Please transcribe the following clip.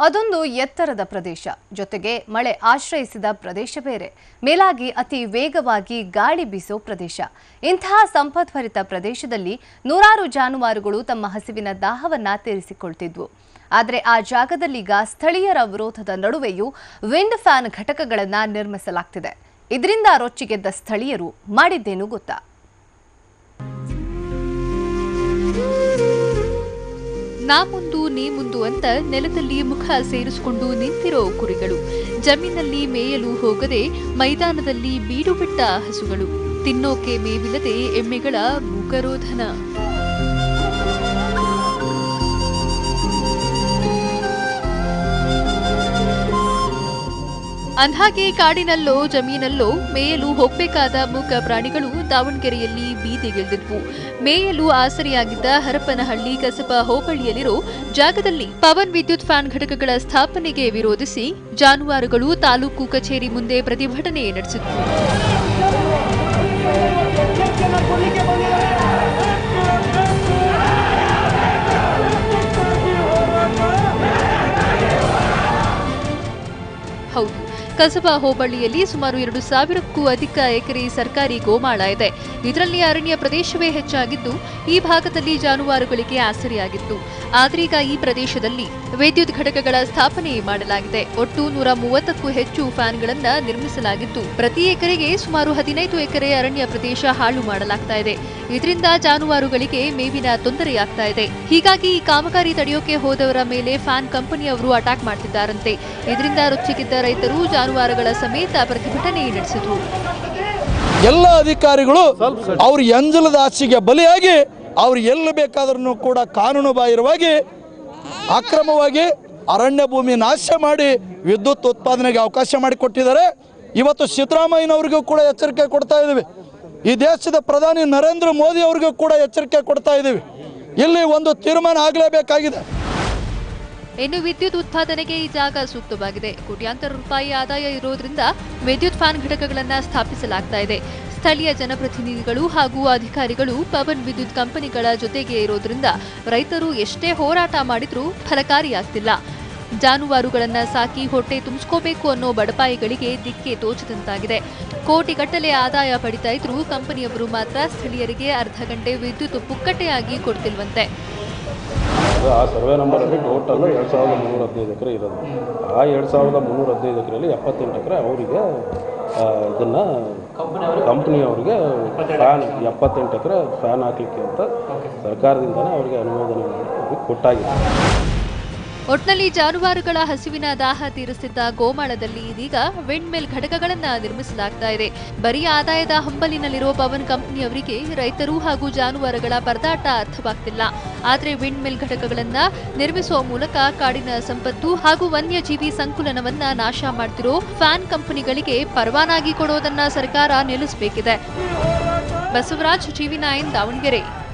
ಅದೊಂದು ಎತ್ತರದ ಪ್ರದೇಶ. ಜೊತೆಗೆ ಮಳೆ ಆಶ್ರಯಿಸಿದ ಪ್ರದೇಶ ಬೇರೆ. ಮೇಲಾಗಿ ಅತಿ ವೇಗವಾಗಿ ಗಾಳಿ ಬೀಸೋ ಪ್ರದೇಶ. ಇಂತಹ ಸಂಪದ್ಭರಿತ ಪ್ರದೇಶದಲ್ಲಿ ನೂರಾರು ಜಾನುವಾರುಗಳು ತಮ್ಮ ಹಸಿವಿನ ದಾಹವನ್ನ ತೀರಿಸಿಕೊಳ್ತಿದ್ವು. ಆದರೆ ಆ ಜಾಗದಲ್ಲೀಗ ಸ್ಥಳೀಯರ ವಿರೋಧದ ನಡುವೆಯೂ ವಿಂಡ್ ಫ್ಯಾನ್ ಘಟಕಗಳನ್ನು ನಿರ್ಮಿಸಲಾಗ್ತಿದೆ. ಇದರಿಂದ ರೊಚ್ಚಿಗೆದ್ದ ಸ್ಥಳೀಯರು ಮಾಡಿದ್ದೇನು ಗೊತ್ತಾ? ನಾ ಮುಂದು, ನೀ ಮುಂದು ಅಂತ ನೆಲದಲ್ಲಿ ಮುಖ ಸೇರಿಸಿಕೊಂಡು ನಿಂತಿರೋ ಕುರಿಗಳು. ಜಮೀನಲ್ಲಿ ಮೇಯಲು ಹೋಗದೆ ಮೈದಾನದಲ್ಲಿ ಬೀಡುಬಿಟ್ಟ ಹಸುಗಳು. ತಿನ್ನೋಕೆ ಮೇವಿಲ್ಲದೆ ಎಮ್ಮೆಗಳ ಮೂಕರೋಧನ ಅಂದ್ಹಾಗೆ, ಕಾಡಿನಲ್ಲೋ, ಜಮೀನಲ್ಲೋ ಮೇಯಲು ಹೋಗಬೇಕಾದ ಮೂಕ ಪ್ರಾಣಿಗಳು ದಾವಣಗೆರೆಯಲ್ಲಿ ಬೀದಿಗಿಳಿದಿದ್ವು ಮೇಯಲು ಆಸರೆಯಾಗಿದ್ದ ಹರಪನಹಳ್ಳಿ ಕಸಬಾ ಹೋಬಳಿಯಲ್ಲಿರೋ ಜಾಗದಲ್ಲಿ ಪವನ್ ವಿದ್ಯುತ್ ಫ್ಯಾನ್ ಘಟಕಗಳ ಸ್ಥಾಪನೆಗೆ ವಿರೋಧಿಸಿ ಜಾನುವಾರುಗಳು ತಾಲೂಕು ಕಚೇರಿ ಮುಂದೆ ಪ್ರತಿಭಟನೆ ನಡೆಸಿದ್ವು. ಹೌದು. ಕಸಬಾ ಹೋಬಳಿಯಲ್ಲಿ ಸುಮಾರು ಎರಡು ಸಾವಿರಕ್ಕೂ ಅಧಿಕ ಎಕರೆ ಸರ್ಕಾರಿ ಗೋಮಾಳ ಇದೆ. ಇದರಲ್ಲಿ ಅರಣ್ಯ ಪ್ರದೇಶವೇ ಹೆಚ್ಚಾಗಿದ್ದು, ಈ ಭಾಗದಲ್ಲಿ ಜಾನುವಾರುಗಳಿಗೆ ಆಸರೆಯಾಗಿತ್ತು. ಆದ್ರೀಗ ಈ ಪ್ರದೇಶದಲ್ಲಿ ವಿದ್ಯುತ್ ಘಟಕಗಳ ಸ್ಥಾಪನೆ ಮಾಡಲಾಗಿದೆ. ಒಟ್ಟು ನೂರ ಮೂವತ್ತಕ್ಕೂ ಹೆಚ್ಚು ಫ್ಯಾನ್ಗಳನ್ನು ನಿರ್ಮಿಸಲಾಗಿದ್ದು, ಪ್ರತಿ ಎಕರೆಗೆ ಸುಮಾರು ಹದಿನೈದು ಎಕರೆ ಅರಣ್ಯ ಪ್ರದೇಶ ಹಾಳು ಮಾಡಲಾಗ್ತಾ ಇದೆ. ಇದರಿಂದ ಜಾನುವಾರುಗಳಿಗೆ ಮೇವಿನ ತೊಂದರೆಯಾಗ್ತಾ ಇದೆ. ಹೀಗಾಗಿ ಈ ಕಾಮಗಾರಿ ತಡೆಯೋಕೆ ಹೋದವರ ಮೇಲೆ ಫ್ಯಾನ್ ಕಂಪನಿಯವರು ಅಟ್ಯಾಕ್ ಮಾಡ್ತಿದ್ದಾರಂತೆ. ಇದರಿಂದ ರೊಚ್ಚಿಗಿದ್ದ ರೈತರು ಜಾನುವಾರುಗಳ ಸಮೇತ ಪ್ರತಿಭಟನೆ ನಡೆಸಿದರು. ಎಲ್ಲ ಅಧಿಕಾರಿಗಳು ಅವ್ರ ಎಂಜಲದ ಆಸೆಗೆ ಬಲಿಯಾಗಿ ಅವ್ರು ಎಲ್ಲಿ ಬೇಕಾದ್ರೂ ಕೂಡ ಕಾನೂನು ಬಾಹಿರವಾಗಿ ಅಕ್ರಮವಾಗಿ ಅರಣ್ಯ ಭೂಮಿ ನಾಶ ಮಾಡಿ ವಿದ್ಯುತ್ ಉತ್ಪಾದನೆಗೆ ಅವಕಾಶ ಮಾಡಿಕೊಟ್ಟಿದ್ದಾರೆ. ಇವತ್ತು ಸಿದ್ದರಾಮಯ್ಯನವ್ರಿಗೂ ಕೂಡ ಎಚ್ಚರಿಕೆ ಕೊಡ್ತಾ ಇದ್ದೀವಿ. ಈ ದೇಶದ ಪ್ರಧಾನಿ ನರೇಂದ್ರ ಮೋದಿ ಅವ್ರಿಗೂ ಕೂಡ ಎಚ್ಚರಿಕೆ ಕೊಡ್ತಾ ಇದ್ದೀವಿ. ಇಲ್ಲಿ ಒಂದು ತೀರ್ಮಾನ ಆಗಲೇಬೇಕಾಗಿದೆ. ಇನ್ನು ವಿದ್ಯುತ್ ಉತ್ಪಾದನೆಗೆ ಈ ಜಾಗ ಸೂಕ್ತವಾಗಿದೆ. ಕೋಟ್ಯಾಂತರ ರೂಪಾಯಿ ಆದಾಯ ಇರೋದ್ರಿಂದ ವಿದ್ಯುತ್ ಫ್ಯಾನ್ ಘಟಕಗಳನ್ನು ಸ್ಥಾಪಿಸಲಾಗ್ತಾ ಇದೆ. ಸ್ಥಳೀಯ ಜನಪ್ರತಿನಿಧಿಗಳು ಹಾಗೂ ಅಧಿಕಾರಿಗಳು ಪವನ್ ವಿದ್ಯುತ್ ಕಂಪನಿಗಳ ಜೊತೆಗೆ ಇರೋದ್ರಿಂದ ರೈತರು ಎಷ್ಟೇ ಹೋರಾಟ ಮಾಡಿದ್ರೂ ಫಲಕಾರಿಯಾಗ್ತಿಲ್ಲ. ಜಾನುವಾರುಗಳನ್ನ ಸಾಕಿ ಹೊಟ್ಟೆ ತುಂಬಿಸ್ಕೋಬೇಕು ಅನ್ನೋ ಬಡಪಾಯಿಗಳಿಗೆ ದಿಕ್ಕೆ ತೋಚದಂತಾಗಿದೆ. ಕೋಟಿಗಟ್ಟಲೆ ಆದಾಯ ಪಡಿತಾ ಇದ್ರೂ ಕಂಪನಿಯವರು ಮಾತ್ರ ಸ್ಥಳೀಯರಿಗೆ ಅರ್ಧ ಗಂಟೆ ವಿದ್ಯುತ್ ಪುಕ್ಕಟೆಯಾಗಿ ಕೊಡ್ತಿಲ್ವಂತೆ. ಅದು ಆ ಸರ್ವೆ ನಂಬರಲ್ಲಿ ಟೋಟಲ್ ಎರಡು ಸಾವಿರದ ಮುನ್ನೂರ ಹದಿನೈದು ಎಕರೆ ಇರೋದು. ಆ ಎರಡು ಸಾವಿರದ ಮುನ್ನೂರ ಹದಿನೈದು ಎಕರೆಯಲ್ಲಿ ಎಪ್ಪತ್ತೆಂಟು ಎಕರೆ ಅವರಿಗೆ ಇದನ್ನು ಕಂಪ್ನಿಯವರಿಗೆ ಫ್ಯಾನ್ ಎಪ್ಪತ್ತೆಂಟು ಎಕರೆ ಫ್ಯಾನ್ ಹಾಕಲಿಕ್ಕೆ ಅಂತ ಸರ್ಕಾರದಿಂದಲೇ ಅವರಿಗೆ ಅನುಮೋದನೆ ಮಾಡಿ ಅವ್ರಿಗೆ ಕೊಟ್ಟಾಗಿದೆ. ಒಟ್ನಲ್ಲಿ ಜಾನುವಾರುಗಳ ಹಸಿವಿನ ದಾಹ ತೀರಿಸಿದ್ದ ಗೋಮಾಳದಲ್ಲಿ ಇದೀಗ ವಿಂಡ್ ಮಿಲ್ ಘಟಕಗಳನ್ನು ನಿರ್ಮಿಸಲಾಗ್ತಾ ಇದೆ. ಬರೀ ಆದಾಯದ ಹಂಬಲಿನಲ್ಲಿರುವ ಪವನ್ ಕಂಪನಿಯವರಿಗೆ ರೈತರು ಹಾಗೂ ಜಾನುವಾರುಗಳ ಪರದಾಟ ಅರ್ಥವಾಗ್ತಿಲ್ಲ. ಆದರೆ ವಿಂಡ್ ಮಿಲ್ ಘಟಕಗಳನ್ನು ನಿರ್ಮಿಸುವ ಮೂಲಕ ಕಾಡಿನ ಸಂಪತ್ತು ಹಾಗೂ ವನ್ಯಜೀವಿ ಸಂಕುಲನವನ್ನ ನಾಶ ಮಾಡ್ತಿರೋ ಫ್ಯಾನ್ ಕಂಪನಿಗಳಿಗೆ ಪರವಾನಗಿ ಕೊಡೋದನ್ನ ಸರ್ಕಾರ ನಿಲ್ಲಿಸಬೇಕಿದೆ. ಬಸವರಾಜ್ ಜೀವಿನಾಯನ್ ದಾವಣಗೆರೆ.